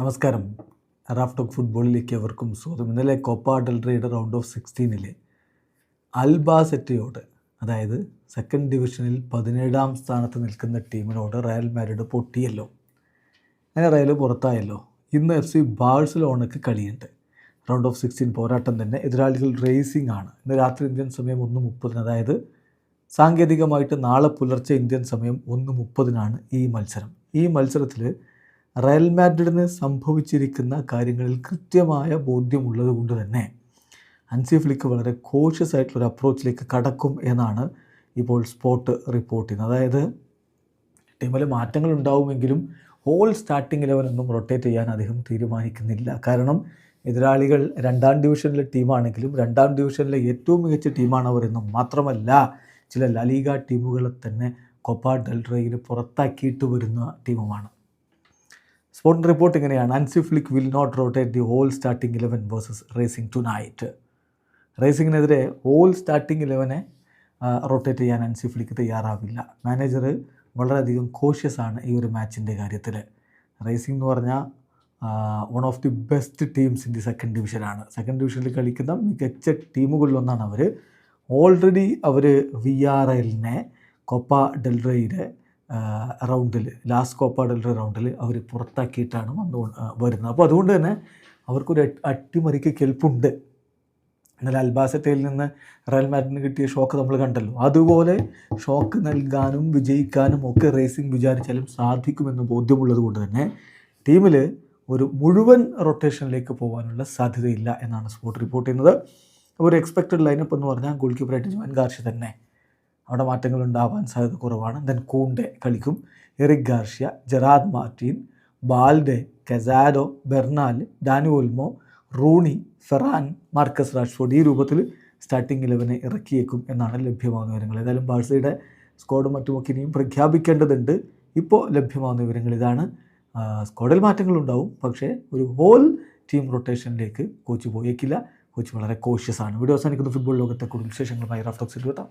നമസ്കാരം. Raf talk ഫുട്ബോളിലേക്ക് അവർക്കും സ്വാഗതം. ഇന്നലെ കോപ്പ ഡെൽറയുടെ റൗണ്ട് ഓഫ് സിക്സ്റ്റീനിലെ അൽബാസെറ്റയോട് അതായത് സെക്കൻഡ് ഡിവിഷനിൽ പതിനേഴാം സ്ഥാനത്ത് നിൽക്കുന്ന ടീമിനോട് റയൽ മാരിഡ് പൊട്ടിയല്ലോ. അങ്ങനെ റയൽ പുറത്തായല്ലോ. ഇന്ന് എഫ് സി ബാഴ്സലോണയ്ക്ക് കളിയുണ്ട്. റൗണ്ട് ഓഫ് സിക്സ്റ്റീൻ പോരാട്ടം തന്നെ എതിരാളികൾ റേസിംഗ് ആണ്. ഇന്ന് രാത്രി ഇന്ത്യൻ സമയം ഒന്ന് മുപ്പതിന് അതായത് സാങ്കേതികമായിട്ട് നാളെ പുലർച്ചെ ഇന്ത്യൻ സമയം ഒന്ന് മുപ്പതിനാണ് ഈ മത്സരം. ഈ മത്സരത്തിൽ റയൽ മാഡ്രിഡിന് സംഭവിച്ചിരിക്കുന്ന കാര്യങ്ങളിൽ കൃത്യമായ ബോധ്യമുള്ളത് കൊണ്ട് തന്നെ അൻസി ഫ്ലിക്ക് വളരെ കോഷ്യസ് ആയിട്ടുള്ളൊരു അപ്രോച്ചിലേക്ക് കടക്കും എന്നാണ് ഇപ്പോൾ സ്പോട്ട് റിപ്പോർട്ട് ചെയ്യുന്നത് അതായത് ടീമിൽ മാറ്റങ്ങൾ ഉണ്ടാവുമെങ്കിലും ഹോൾ സ്റ്റാർട്ടിംഗ് ലെവലൊന്നും റൊട്ടേറ്റ് ചെയ്യാൻ അദ്ദേഹം തീരുമാനിക്കുന്നില്ല. കാരണം എതിരാളികൾ രണ്ടാം ഡിവിഷനിലെ ടീമാണെങ്കിലും രണ്ടാം ഡിവിഷനിലെ ഏറ്റവും മികച്ച ടീമാണ് അവരെന്നും മാത്രമല്ല ചില ലലീഗ ടീമുകളെ തന്നെ കൊപ്പ ഡെൽറയിൽ പുറത്താക്കിയിട്ട് വരുന്ന ടീമുമാണ് സ്പോർട്സ് റിപ്പോർട്ട് ഇങ്ങനെയാണ്. Hansi Flick will not rotate the whole starting eleven versus Racing tonight റേസിങ്ങിനെതിരെ whole starting ഇലവനെ റൊട്ടേറ്റ് ചെയ്യാൻ അൻസി ഫ്ലിക്ക് തയ്യാറാവില്ല. മാനേജർ വളരെയധികം കോഷ്യസ് ആണ് ഈ ഒരു മാച്ചിന്റെ കാര്യത്തിൽ റേസിംഗ് എന്ന് പറഞ്ഞാൽ one of the best teams in the second ഡിവിഷനാണ് സെക്കൻഡ് ഡിവിഷനിൽ കളിക്കുന്ന മികച്ച ടീമുകളിലൊന്നാണ് അവർ ഓൾറെഡി അവർ വി ആർ എല്ലിനെ കൊപ്പ ഡെൽറയുടെ റൗണ്ടിൽ ലാസ്റ്റ് കോപ്പ ഡെൽറ റൗണ്ടിൽ അവർ പുറത്താക്കിയിട്ടാണ് വന്നു വരുന്നത്. അപ്പോൾ അതുകൊണ്ട് തന്നെ അവർക്കൊരു അട്ടിമറിക്ക് കെൽപ്പുണ്ട്. എന്നാൽ അൽബാസറ്റയിൽ നിന്ന് റയൽ മാഡ്രിഡിന് കിട്ടിയ ഷോക്ക് നമ്മൾ കണ്ടല്ലോ. അതുപോലെ ഷോക്ക് നൽകാനും വിജയിക്കാനും ഒക്കെ റേസിംഗ് വിചാരിച്ചാലും സാധിക്കുമെന്ന് ബോധ്യമുള്ളത് കൊണ്ട് തന്നെ ടീമിൽ ഒരു മുഴുവൻ റൊട്ടേഷനിലേക്ക് പോകാനുള്ള സാധ്യതയില്ല എന്നാണ് സ്പോർട്ട് റിപ്പോർട്ട് ചെയ്യുന്നത്. ഒരു എക്സ്പെക്റ്റഡ് ലൈനപ്പ് എന്ന് പറഞ്ഞാൽ ഗോൾ കീപ്പറായിട്ട് ജോൻ കാർഷി തന്നെ അവിടെ മാറ്റങ്ങൾ ഉണ്ടാവാൻ സാധ്യത കുറവാണ്. ദെൻ കൂണ്ടെ കളിക്കും. Eric Garcia Gerard Martin Balde Casado Bernal Dani Olmo Rooney Ferran Marcus Rashford ഈ രൂപത്തിൽ സ്റ്റാർട്ടിംഗ് ഇലവനെ ഇറക്കിയേക്കും എന്നാണ് ലഭ്യമാകുന്ന വിവരങ്ങൾ. ഏതായാലും ബാഴ്സയുടെ സ്ക്വാഡും മറ്റുമൊക്കെ ഇനിയും പ്രഖ്യാപിക്കേണ്ടതുണ്ട്. ഇപ്പോൾ ലഭ്യമാകുന്ന വിവരങ്ങൾ ഇതാണ്. സ്ക്വാഡിൽ മാറ്റങ്ങളുണ്ടാവും പക്ഷേ ഒരു ഹോൾ ടീം റൊട്ടേഷനിലേക്ക് കോച്ച് പോയേക്കില്ല. കോച്ച് വളരെ കോഷ്യസാണ് വീഡിയോ അവസാനിക്കുന്ന. ഫുട്ബോൾ ലോകത്തെ കൂടുതൽ വിശേഷങ്ങളുമായി റാഫ്റ്റോക്സിൽ എത്താം